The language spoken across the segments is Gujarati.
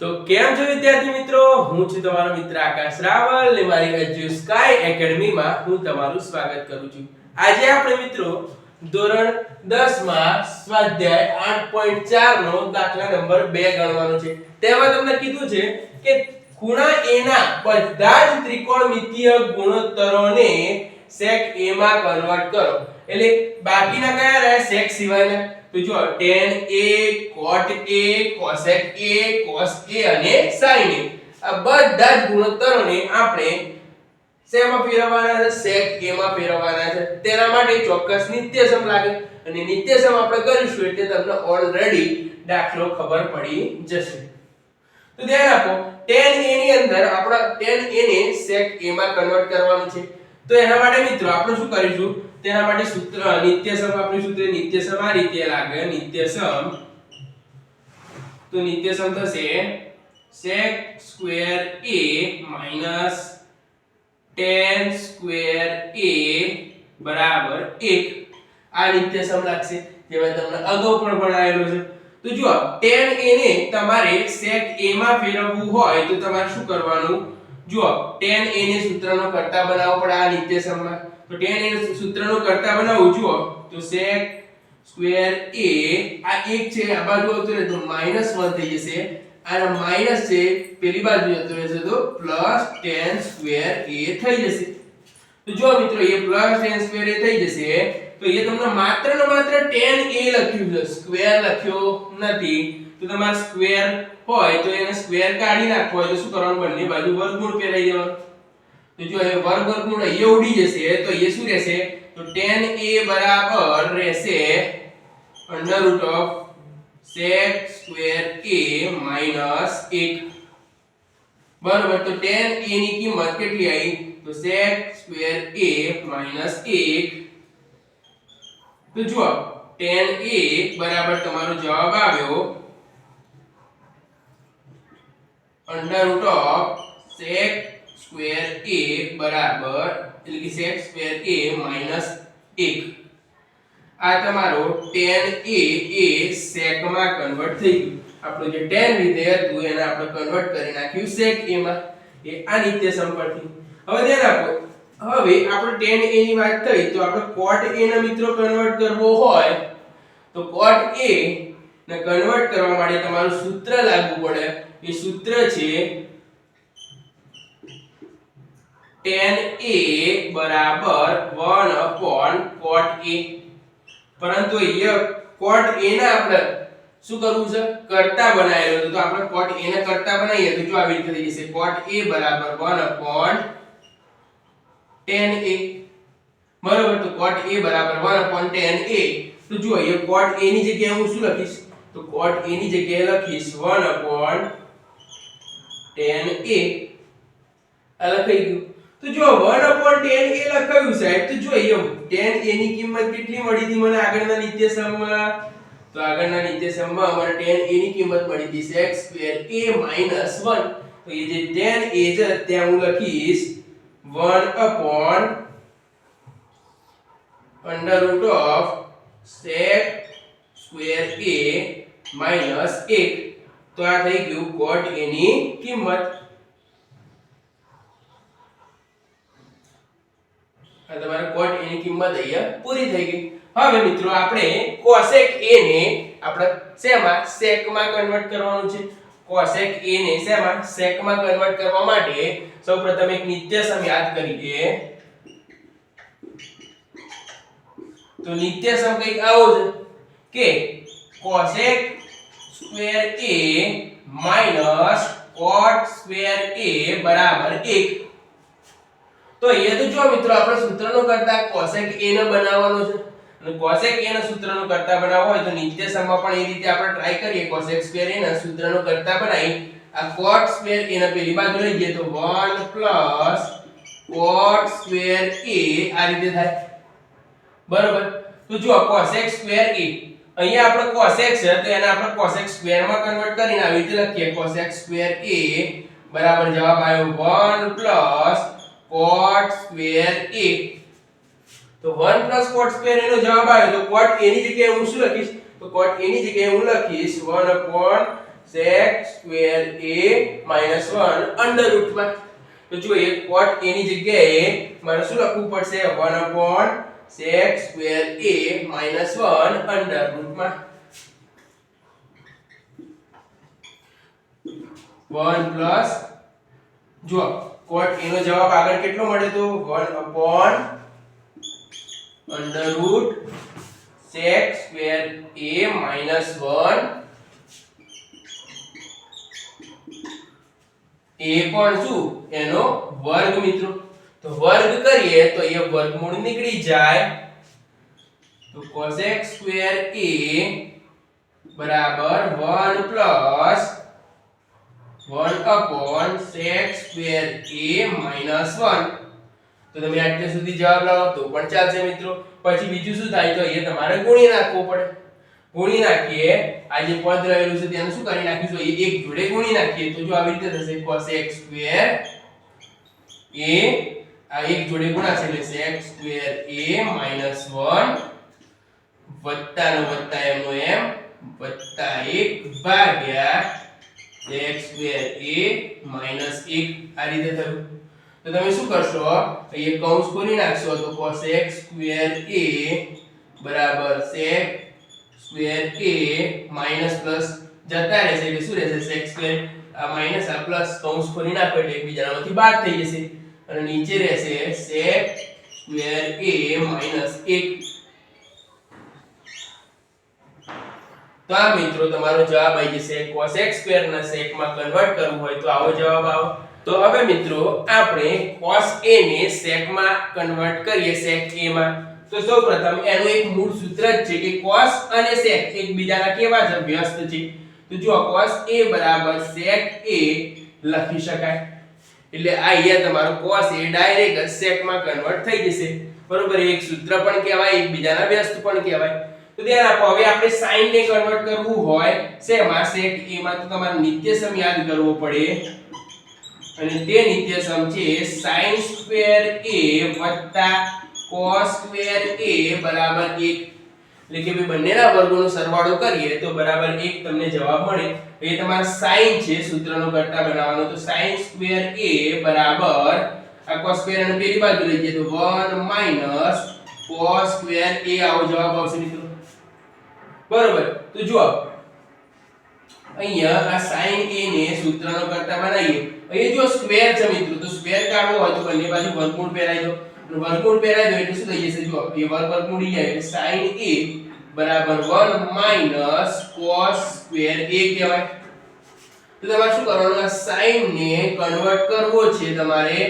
તો કેમ છો વિદ્યાર્થી મિત્રો? હું છું તમારો મિત્ર આકાશ રાવલ ને મારી એજ્યુ સ્કાય એકેડમીમાં હું તમારું સ્વાગત કરું છું. આજે આપણે મિત્રો ધોરણ 10 માં સ્વાધ્યાય 8.4 નો દાખલા નંબર 2 ગણવાનો છે. તેમાં તમને કીધું છે કે ખૂણા a ના બધા જ ત્રિકોણમિતિય ગુણોત્તરોને સેક a માં કન્વર્ટ કરો. એટલે બાકીના કયા રહ્યા sec સિવાયના. તો જો tan a, cot a cosec a, cos a અને sin a. આ બધા જ ગુણોત્તરોને આપણે શેમાં ફેરવવાના છે? sec a માં ફેરવવાના છે. તેના માટે ચોક્કસ નિત્યસમ લાગે. અને નિત્યસમ આપણે કરીશું એટલે તમને ઓલરેડી દાખલો ખબર પડી જશે. તો ધ્યાન આપો, tan a ની અંદર આપણા, tan a ને sec a માં કન્વર્ટ કરવાનું છે. તો એના માટે મિત્રો આપણે શું કરીશું? તેના માટે સૂત્ર નિત્યસમ આપણું સૂત્ર નિત્યસમ આ રીતે લાગે નિત્યસમ તો નિત્યસમ થશે sec square a minus tan square a બરાબર 1 આ નિત્યસમ લાગશે. જેમાં તમને અગાઉ પણ ભણાવેલો છે. તો જુઓ, tan a ને તમારે sec a માં ફેરવવું હોય તો તમારે શું કરવાનું? જુઓ, tan a ને સૂત્રનો કરતા બનાવવો પડે આ નિત્યસમમાં તો tan ને સૂત્રનો કરતા બનાવું જુઓ તો sec સ્ક્વેર a, આ 1 છે, આ બાજુ આવતું રહે તો -1 થઈ જશે. અને માઇનસ છે, પેલી બાજુ જતો રહેશે તો પ્લસ tan સ્ક્વેર a થઈ જશે. તો જો મિત્રો એ પ્લસ tan સ્ક્વેર a થઈ જશે, તો એ તમને માત્ર ને માત્ર tan a લખ્યું છે. સ્ક્વેર લખ્યો નથી. તો તમારે સ્ક્વેર હોય તો એને સ્ક્વેર કાઢી નાખવો હોય તો શું કરવાનું? બંને બાજુ વર્ગમૂળ પહેરાઈ દેવાનું તો જો એ વર્ગ વર્ગમૂળ અહીંયા ઉડી જશે તો એ શું રહેશે તો tan a બરાબર રહેશે under root of sec square a minus 1 બરાબર તો tan a ની કિંમત કેટલી આવી તો sec સ્ક્વેર a માઇનસ 1 તો જુઓ tan a બરાબર તમારો જવાબ આવ્યો under root of sec square a બરાબર, એટલે કે sec સ્ક્વેર a માઇનસ 1 આ તમારો tan a એ sec માં કન્વર્ટ થઈ ગયું. આપણું જે tan લીધે હતું, એને આપણે કન્વર્ટ કરી નાખ્યું sec a માં. એ આ નિત્ય સંપર્કથી હવે ધ્યાન આપો, હવે આપણે tan a ની વાત થઈ તો આપણે cot a ના મિત્રો કન્વર્ટ કરવો હોય, તો cot a ને કન્વર્ટ કરવા માટે તમારું સૂત્ર લાગુ પડે. એ સૂત્ર છે tan a બરાબર 1 upon cot a. પરંતુ અહીંયા cot a ને આપણે શું કરવું છે? કરતા બનાવેલો તો આપણે cot a ને કરતા બનાવીએ તો જો આવી રીતે થઈ જશે. cot a બરાબર 1 upon tan a. બરાબર? તો cot a બરાબર 1 upon tan a. તો જો અહીંયા cot a ની જગ્યાએ હું શું લખીશ? તો cot a ની જગ્યાએ લખીશ 1 upon tan a. આ લખાઈ ગયું. તો જો 1 upon tan a લખાયું સાહેબ? તો જો અહીંયા tan a ની કિંમત કેટલી મળી હતી? મને આગળના નિત્યસમમાં તો આગળના નિત્યસમમાં અમારે tan a ની કિંમત મળી હતી sec સ્ક્વેર a 1 તો એ જે tan a છે, ત્યાં હું લખીશ 1 upon under root of sec square a minus 1 તો આ થઈ ગયું cot a ની કિંમત. આ તમારે cot a ની કિંમત અહીંયા પૂરી થઈ ગઈ. હવે મિત્રો આપણે cosec a ને આપણે શેમાં? sec માં કન્વર્ટ કરવાનું છે. cosec a ને શેમાં? sec માં કન્વર્ટ કરવા માટે સૌપ્રથમ એક નિત્યસમ યાદ કરીએ. તો નિત્યસમ કંઈક આવો છે કે cosec square a minus cot square a બરાબર 1 તો અહીંયા તો જો મિત્રો આપણે સૂત્રનો કરતા cosec a ને બનાવવાનો છે. અને cosec a ના સૂત્રનો કરતા બનાવવો હોય તો નીચે સમમાં પણ એ રીતે આપણે ટ્રાય કરીએ. cosec સ્ક્વેર a ના સૂત્રનો કરતા બનાવી આ cot સ્ક્વેર a ને પેલી બાજુ લઈ જઈએ તો 1 પ્લસ cot સ્ક્વેર a આ રીતે થાય. બરોબર? તો જો cosec સ્ક્વેર a. અહીંયા આપણે cosec છે, તો એને આપણે cosec સ્ક્વેરમાં કન્વર્ટ કરીને આવી રીતે લખીએ. cosec સ્ક્વેર a બરાબર જવાબ આવ્યો 1 પ્લસ cot સ્ક્વેર a. તો 1 પ્લસ cot સ્ક્વેર એનો જવાબ આવ્યો તો cot a ની જગ્યાએ હું શું લખીશ? તો cot a ની જગ્યાએ હું લખીશ 1 upon sec square a minus 1 under રૂટમાં તો જો એ cot a ની જગ્યાએ મારે શું લખવું પડશે? 1 upon sec square a minus 1 under રૂટમાં 1 plus જો cot એનો જવાબ આગળ કેટલો મળે તો? 1 upon under root sec square a minus 1 એ પણ શું? એનો વર્ગ, મિત્રો. તો વર્ગ કરીએ તો એ વર્ગમૂળ નીકળી જાય. તો cosec સ્ક્વેર a બરાબર 1 plus 1 upon sec square a minus 1 તો તમે આટલે સુધી જવાબ લાવો, તો પણ ચાલશે મિત્રો. પછી બીજું શું થાય, તો એ તમારે ગુણી નાખવું પડે. ગુણી નાખીએ, આ જે પદ રહેલું છે તેને શું કરી નાખીશું? એ એક જોડે ગુણી નાખીએ. તો જો આવી રીતે થશે cosec સ્ક્વેર a, આ એક જોડે ગુણાશે એટલે sec સ્ક્વેર a minus 1 વત્તા નો વત્તા એમ નો એમ વત્તા 1 ભાગ્યા sec સ્ક્વેર a minus 1 આ રીતે થયું તો તમે શું કરશો? અહીંયા કૌંસ ખોલી નાખશો તો cosec સ્ક્વેર a બરાબર sec square a minus plus જતા રહેશે એટલે શું રહેશે sec સ્ક્વેર આ માઇનસ આ પ્લસ કૌંસ ખોલી નાખો એટલે એકબીજામાંથી બાદ થઈ જશે. અને નીચે રહેશે sec સ્ક્વેર a માઇનસ 1 તો આ મિત્રો તમારો જવાબ આવી જશે cosec સ્ક્વેર ના sec માં કન્વર્ટ કરવું હોય તો આવો જવાબ આવો. તો હવે મિત્રો આપણે cos a ને sec માં કન્વર્ટ કરીએ, sec a માં. તો સૌપ્રથમ એનું એક મૂળ સૂત્ર જ છે કે cos અને sec એકબીજાના કેવા છે વ્યસ્ત છે? તો જો cos a sec a લખી શકાય. એટલે આ અહીંયા તમારો cos a ડાયરેક્ટ sec માં કન્વર્ટ થઈ જશે. બરોબર એક સૂત્ર પણ કહેવાય, એકબીજાના વ્યસ્ત પણ કહેવાય. તો ધ્યાન આપો, હવે આપણે sin ને કન્વર્ટ કરવું હોય, શેમાં? સેટ a માં તો તમારે નિત્યસમ યાદ કરવો પડે. અને તે નિત્યસમ છે sin square a cos square a બરાબર 1 એટલે કે બંનેના વર્ગોનો સરવાળો કરીએ તો બરાબર 1 તમને જવાબ મળે. એ તમારા sin છે સૂત્રનો કરતા બનાવવાનો. તો sin સ્ક્વેર a બરાબર આ cos સ્ક્વેર અને પેલી બાજુ લઈ જઈએ તો 1 માઇનસ cos સ્ક્વેર a. આવો જવાબ આવશે મિત્રો. બરોબર. તો જુઓ. અહીંયા આ sin a ને સૂત્રનો કરતા બનાવીએ. અહીં જો સ્ક્વેર છે મિત્રો. તો સ્ક્વેર કાઢવો હોય તો બંને બાજુ વર્ગમૂળ પહેરાઈ દો. અને વર્ગમૂળ પહેરાઈ દો એટલે શું થઈ જશે? જો એ વર્ગ વર્ગમૂળ ઈ જાય. sin a બરાબર 1 માઇનસ cos સ્ક્વેર a કહેવાય. તો તમારે શું કરવાનું? આ sin ને કન્વર્ટ કરવો છે તમારે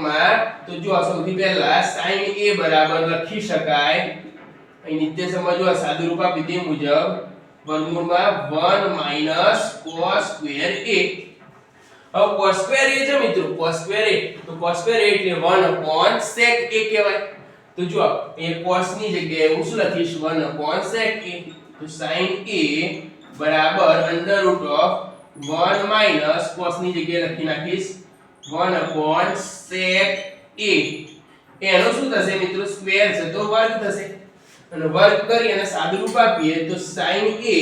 માં. તો જો સૌથી પહેલા sin a બરાબર લખી શકાય. અહીં નિત્ય સમજો આ રૂપા રૂપ મુજબ વર્ગમૂળમાં 1 માઇનસ cos સ્ક્વેર a હવે cos સ્ક્વેર a છે મિત્રો cos સ્ક્વેર a તો cos સ્ક્વેર a એટલે 1 upon sec a કહેવાય. તો જો એ cos ની જગ્યાએ હું શું લખીશ? 1 upon sec a તો sin a બરાબર under root of 1 minus cos ની જગ્યાએ લખી નાખીશ. 1 upon sec a એનો શું થશે મિત્રો? સ્ક્વેર છે તો વર્ગ થશે. અને વર્ગ કરી અને સાદું રૂપ આપીએ તો sin a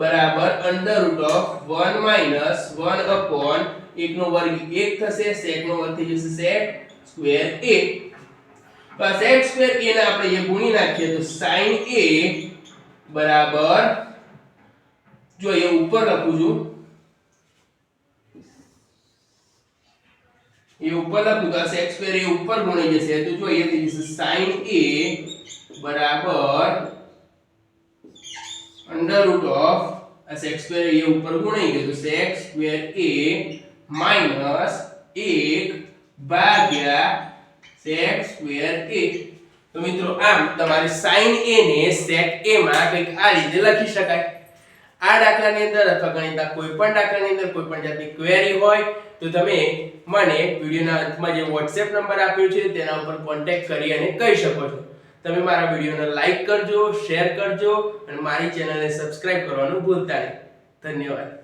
બરાબર under root of 1 minus 1 upon 1 નો વર્ગ 1 થશે, sec નો વર્ગ થઈ જશે sec સ્ક્વેર a. તો આ સ્ક્વેર a ને આપણે એ ગુણી નાખીએ તો sin a બરાબર, જો એ ઉપર લખું છું, એ ઉપર લખું તો આ sec સ્ક્વેર એ ઉપર ગુણાઈ જશે, તો જો એ થઈ જશે sin a બરાબર. અંડર રૂટ ઓફ આ સેક્સ સ્ક્વેર એ ઉપર ગુણાઈ ગયો. તો સેક્સ સ્ક્વેર a માઇનસ 1 ભાગ્યા સેક્સ સ્ક્વેર a તો મિત્રો આમ તમારે sin a ને sec a માં કંઈક આ રીતે લખી શકાય. આ દાખલાની અંદર અથવા ગણિતના કોઈ પણ દાખલાની અંદર કોઈ પણ જાતની ક્વેરી હોય, તો તમે મને વિડીયોના અંતમાં જે WhatsApp નંબર આપ્યો છે, તેના ઉપર કોન્ટેક્ટ કરી અને કહી શકો છો. તમે મારા વિડીયોને લાઈક કરજો શેર કરજો અને મારી ચેનલને સબસ્ક્રાઇબ કરવાનું ભૂલતા નહીં. ધન્યવાદ.